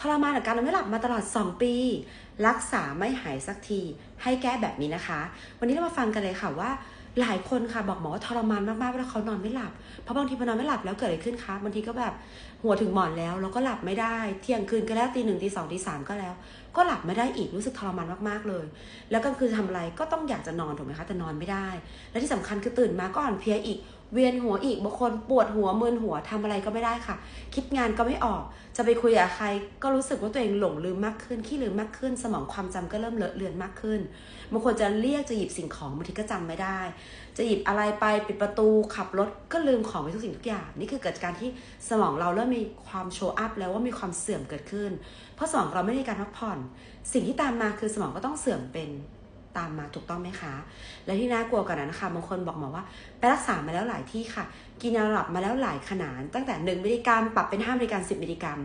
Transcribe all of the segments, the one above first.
ทรมานกับการนอนไม่หลับมาตลอด 2 ปี รักษาไม่หายสักที ให้แก้แบบนี้นะคะ วันนี้เรามาฟังกันเลยค่ะว่า หลายคนค่ะบอกหมอว่าทรมานมากๆเวลาเขานอนไม่หลับ เพราะบางทีพอนอนไม่หลับแล้วเกิดอะไรขึ้นคะบางทีก็แบบหัวถึงหมอนแล้วแล้วก็หลับไม่ได้ เที่ยงคืนก็แล้วตีหนึ่งตีสองตีสามก็แล้ว ก็หลับไม่ได้อีกรู้สึกทรมานมากๆเลย แล้วก็คือทำอะไรก็ต้องอยากจะนอนถูกไหมคะแต่นอนไม่ได้ และที่สำคัญคือตื่นมาก็อ่อนเพลียอีก เวียนหัวอีกบางคนปวดหัวมึนหัวทำอะไรก็ไม่ได้ค่ะ คิดงานก็ไม่ออก จะไปคุยกับใคร ก็รู้สึกว่าตัวเองหลงลืมมากขึ้นขี้ลืมมากขึ้น สมองความจำก็เริ่มเลอะเลือนมากขึ้นบางคนจะเรียกจะหยิบสิ่งของบางทีก็จำไม่ได้ จะหยิบอะไรไปปิดประตูขับรถก็ลืมของไปทุกสิ่งทุกอย่าง นี่คือเกิดการที่สมองเราเริ่มมีความโชว์อัพแล้วว่ามีความเสื่อมเกิดขึ้น เพราะสมองเราไม่ได้การพักผ่อน สิ่งที่ตามมาคือสมองก็ต้องเสื่อมเป็น ตามมาถูกต้องไหมคะ และที่น่ากลัวกว่านั้นนะคะบางคนบอกหมอว่าไปรักษามาแล้วหลายที่ค่ะ กินยาหลับมาแล้วหลายขนาด ตั้งแต่ 1 มิลลิกรัมปรับเป็น 5 มิลลิกรัม 10 มิลลิกรัม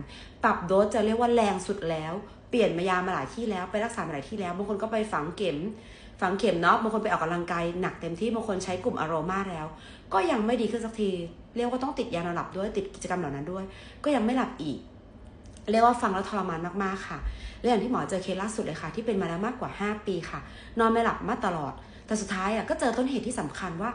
ปรับโดสจะเรียกว่าแรงสุดแล้ว เปลี่ยนมายามาหลายที่แล้วไปรักษามาหลายที่แล้วบางคนก็ไปฝังเข็มฝังเข็มเนาะบางคนไปออกกำลังกายหนักเต็มที่บางคนใช้กลุ่มอารมาแล้ว ก็ยังไม่ดีขึ้นสักที เรียกว่าต้องติดยานอนหลับด้วยติดกิจกรรมเหล่านั้นด้วย ก็ยังไม่หลับอีก เรียกว่าฟังแล้วทรมานมากๆค่ะและอย่างที่หมอเจอเคสล่าสุดเลยค่ะ ที่เป็นมาแล้วมากกว่า 5 ปีค่ะ นอนไม่หลับมาตลอด แต่สุดท้ายอะก็เจอต้นเหตุที่สำคัญว่า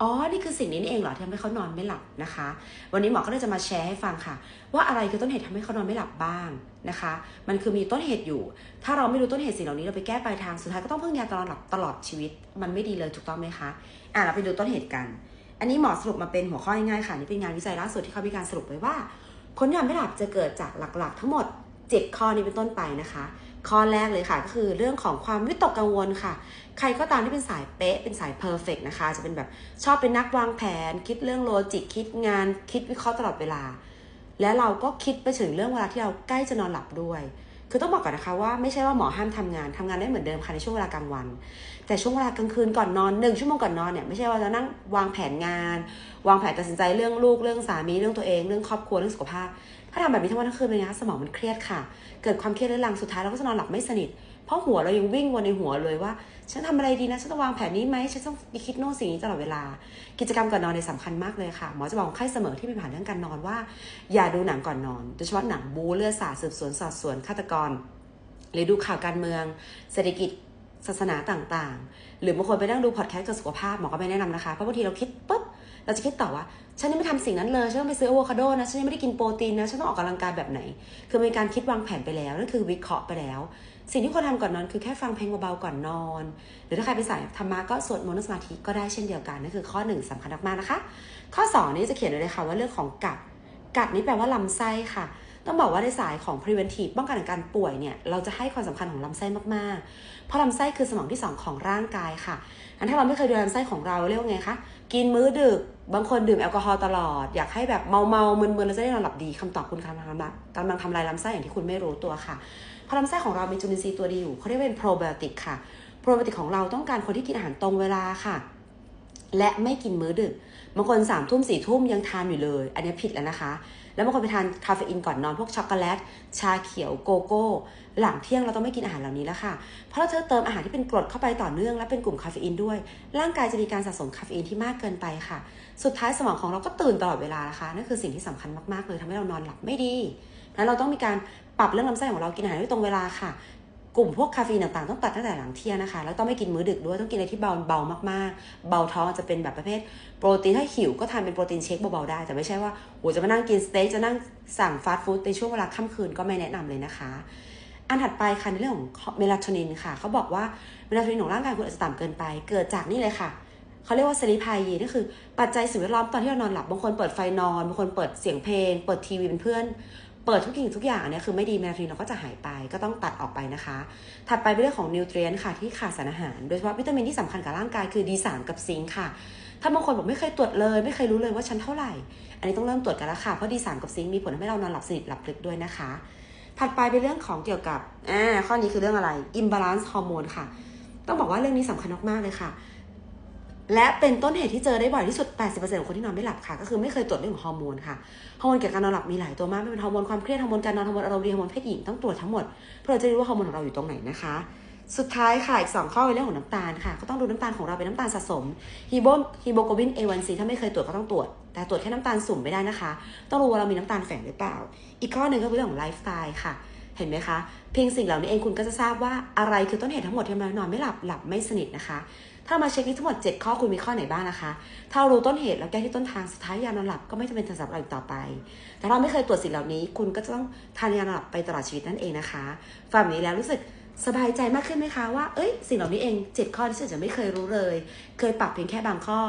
อ๋อ นี่คือสิ่งนี้นี่เองเหรอที่ทำให้เขานอนไม่หลับนะคะ วันนี้หมอก็เลยจะมาแชร์ให้ฟังค่ะ ว่าอะไรคือต้นเหตุทำให้เขานอนไม่หลับบ้างนะคะ มันคือมีต้นเหตุอยู่ ถ้าเราไม่รู้ต้นเหตุสิ่งเหล่านี้เราไปแก้ปลายทางสุดท้ายก็ต้องเพึ่งยาตลอดหลับตลอดชีวิต มันไม่ดีเลยถูกต้องไหมคะอะเราไปดูต้นเหตุกัน อันนี้หมอสรุปมาเป็นหัวข้อง่ายๆค่ะนี่เป็นงานวิจัยล่าสุดที่เขามีการสรุปไว้ว่า คนที่นอนไม่หลับจะเกิดจากหลักๆ ทั้งหมด 7 ข้อนี้เป็นต้นไปนะคะ ข้อแรกเลยค่ะก็คือเรื่องของความวิตกกังวลค่ะ ใครก็ตามที่เป็นสายเป๊ะ เป็นสายเพอร์เฟกนะคะ จะเป็นแบบชอบเป็นนักวางแผน คิดเรื่องโลจิกคิดงาน คิดวิเคราะห์ตลอดเวลา และเราก็คิดไปถึงเรื่องเวลาที่เราใกล้จะนอนหลับด้วย คือต้องบอกก่อนนะคะว่าไม่ใช่ว่าหมอห้ามทำงานทำงานได้เหมือนเดิมค่ะในช่วงเวลากลางวัน แต่ช่วงเวลากลางคืนก่อนนอนหนึ่งชั่วโมงก่อนนอนเนี่ยไม่ใช่ว่าจะนั่งวางแผนงาน วางแผนตัดสินใจเรื่องลูกเรื่องสามีเรื่องตัวเองเรื่องครอบครัวเรื่องสุขภาพ ถ้าทำแบบนี้ทั้งวันทั้งคืนเลยนะสมองมันเครียดค่ะ เกิดความเครียดเรื้อรังสุดท้ายเราก็จะนอนหลับไม่สนิท เพราะหัวเรายังวิ่งวนในหัวเลยว่า ฉันทำอะไรดีนะ ฉันต้องวางแผนนี้ไหมฉันต้องคิดโน่นสิ่งนี้ตลอดเวลา กิจกรรมก่อนนอนในสำคัญมากเลยค่ะ หมอจะบอกคนไข้เสมอที่มีปัญหาเรื่องการนอนว่า อย่าดูหนังก่อนนอน โดยเฉพาะหนังบูเลือดสาดสืบสวนสอบสวนฆาตกร หรือดูข่าวการเมือง เศรษฐกิจ ศาสนาต่างๆ หรือบางคนไปนั่งดูพอดแคสต์เกี่ยวกับสุขภาพหมอก็ไม่แนะนำนะคะ เพราะบางทีเราคิดปุ๊บเราจะคิดต่อว่า ฉันยังไม่ทำสิ่งนั้นเลยฉันต้องไปซื้ออะโวคาโดนะฉันยังไม่ได้กินโปรตีนนะฉันต้องออกกำลังกายแบบไหน คือมีการคิดวางแผนไปแล้วนั่นคือวิเคราะห์ไปแล้ว สิ่งที่ควรทำก่อนนอนคือแค่ฟังเพลงเบาๆก่อนนอน หรือถ้าใครไปสายธรรมะก็สวดมนต์สมาธิก็ได้เช่นเดียวกันนั่นคือข้อหนึ่งสำคัญมากๆนะคะ ข้อสองนี้จะเขียนไว้เลยค่ะว่าเรื่องของกัดกัดนี่แปลว่าลำไส้ค่ะ ต้องบอกว่าในสายของ preventive ป้องกันการป่วยเนี่ยเราจะให้ความสำคัญของลำไส้มากๆ เพราะลำไส้คือสมองที่ 2 ของร่างกายค่ะอันถ้าเราไม่เคยดูแลลำไส้ของเราเรียกว่าไงคะกินมื้อดึกบางคนดื่มแอลกอฮอล์ตลอด อยากให้แบบเมาเมาๆมึนๆแล้วจะได้นอนหลับดีคำตอบคุณกำลังทำละกำลังทำลายลำไส้อย่างที่คุณไม่รู้ตัวค่ะเพราะลำไส้ของเรามีจุลินทรีย์ตัวดีอยู่เขาเรียกว่าเป็น probiotic ค่ะ probiotic ของเราต้องการคนที่กินอาหารตรงเวลาค่ะ และไม่กินมื้อดึกบางคนสามทุ่มสี่ทุ่มยังทานอยู่เลย อันนี้ผิดแล้วนะคะ แล้วบางคนไปทานคาเฟอีนก่อนนอนพวกช็อกโกแลต ชาเขียวโกโก้ หลังเที่ยงเราต้องไม่กินอาหารเหล่านี้แล้วค่ะ เพราะเราเติมอาหารที่เป็นกรดเข้าไปต่อเนื่องและเป็นกลุ่มคาเฟอีนด้วย ร่างกายจะมีการสะสมคาเฟอีนที่มากเกินไปค่ะ สุดท้ายสมองของเราก็ตื่นตลอดเวลานะคะนั่นคือสิ่งที่สำคัญมากๆเลยทำให้เรานอนหลับไม่ดีแล้วเราต้องมีการปรับเรื่องลำไส้ของเรากินอาหารให้ตรงเวลาค่ะ กลุ่มพวกคาเฟอีนต่างๆ ต้องตัดตั้งแต่หลังเที่ยงนะคะ แล้วต้องไม่กินมื้อดึกด้วย ต้องกินอะไรที่เบาเบามากๆ เบาท้องจะเป็นแบบประเภท โปรตีนถ้าหิวก็ทานเป็นโปรตีนเชคเบาๆได้ แต่ไม่ใช่ว่าโหจะมานั่งกินสเต็กจะนั่งสั่งฟาสต์ฟู้ดในช่วงเวลาค่ำคืนก็ไม่แนะนำเลยนะคะ อันถัดไปค่ะในเรื่องของเมลาโทนินค่ะ เขาบอกว่าเมลาโทนินของร่างกายคุณอาจจะต่ำเกินไป เกิดจากนี่เลยค่ะเขาเรียกว่าสลิปไฮยีนี่คือปัจจัยสิ่งแวดล้อมตอนที่เรานอนหลับบางคนเปิดไฟนอนบางคนเปิดเสียงเพลง เปิดทีวีเป็นเพื่อน เปิดทุกสิ่งทุกอย่างอันนี้คือไม่ดีเมลาทนินเราก็จะหายไปก็ต้องตัดออกไปนะคะ ถัดไปเป็นเรื่องของนิวเทรียนค่ะที่ขาดสารอาหาร โดยเฉพาะวิตามินที่สำคัญกับร่างกายคือ D3 กับซิงค์ค่ะถ้าบางคนบอกไม่เคยตรวจเลย ไม่เคยรู้เลยว่าฉันเท่าไหร่ อันนี้ต้องเริ่มตรวจกันแล้วค่ะเพราะ D3 กับซิงค์มีผลทำให้เรานอนหลับสนิทหลับลึกด้วยนะคะ ถัดไปเป็นเรื่องของเกี่ยวกับอ่าข้อนี้คือเรื่องอะไร imbalance ฮอร์โมนค่ะ ต้องบอกว่าเรื่องนี้สำคัญมากๆเลยค่ะ และเป็นต้นเหตุที่เจอได้บ่อยที่สุด 80%ของคนที่นอนไม่หลับค่ะ ก็คือไม่เคยตรวจเรื่องของฮอร์โมนค่ะ ฮอร์โมนเกี่ยวกับการนอนหลับมีหลายตัวมาก ไม่เป็นฮอร์โมนความเครียด ฮอร์โมนการนอน ฮอร์โมนอารมณ์ดี ฮอร์โมนเพศหญิง ต้องตรวจทั้งหมด เพื่อเราจะรู้ว่าฮอร์โมนของเราอยู่ตรงไหนนะคะ สุดท้ายค่ะ อีก 2 ข้อเป็นเรื่องของน้ำตาลค่ะ ก็ต้องดูน้ำตาลของเราเป็นน้ำตาลสะสมฮีโบฮีโมโกบิน A1C ถ้าไม่เคยตรวจก็ต้องตรวจ แต่ตรวจแค่น้ำตาลสุ่มไม่ได้นะคะ ต้องรู้ว่าเรามีน้ำตาลแฝงหรือเปล่า อีกข้อหนึ่งก็คือเรื่องของไลฟ์สไตล์ค่ะ เห็นไหมคะ เพียงสิ่งเหล่านี้เองคุณก็จะทราบว่าอะไรคือต้นเหตุทั้งหมดที่ทำให้นอนไม่หลับหลับไม่สนิทนะคะ ถ้าเรามาเช็คนี้ทั้งหมด 7 ข้อคุณมีข้อไหนบ้างนะคะ ถ้ารารู้ต้นเหตุแล้วแก้ที่ต้นทางสุดท้ายยานอนหลับก็ไม่จำเป็นสำหรับเราอีกต่อไป แต่ถ้าเราไม่เคยตรวจสิ่งเหล่านี้ คุณก็จะต้องทานยานอนหลับไปตลอดชีวิตนั่นเองนะคะฟังนี้แล้วรู้สึก สบายใจมากขึ้นไหมคะว่า เอ้ย สิ่งเหล่านี้เองเจ็ดข้อที่ฉันจะไม่เคยรู้เลย เคยปรับเพียงแค่บางข้อ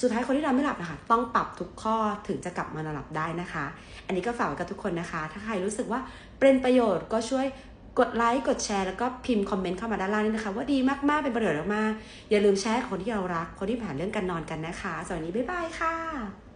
สุดท้ายคนที่นอนไม่หลับนะคะ ต้องปรับทุกข้อถึงจะกลับมานอนหลับได้นะคะ อันนี้ก็ฝากไว้กับทุกคนนะคะ ถ้าใครรู้สึกว่าเป็นประโยชน์ก็ช่วยกดไลค์ กดแชร์ แล้วก็พิมพ์คอมเมนต์เข้ามาด้านล่างนี่นะคะ ว่าดีมากๆ เป็นประโยชน์มากๆอย่าลืมแชร์คนที่เรารัก คนที่ผ่านเรื่องการนอนกันนะคะสวัสดีบ๊ายบายค่ะ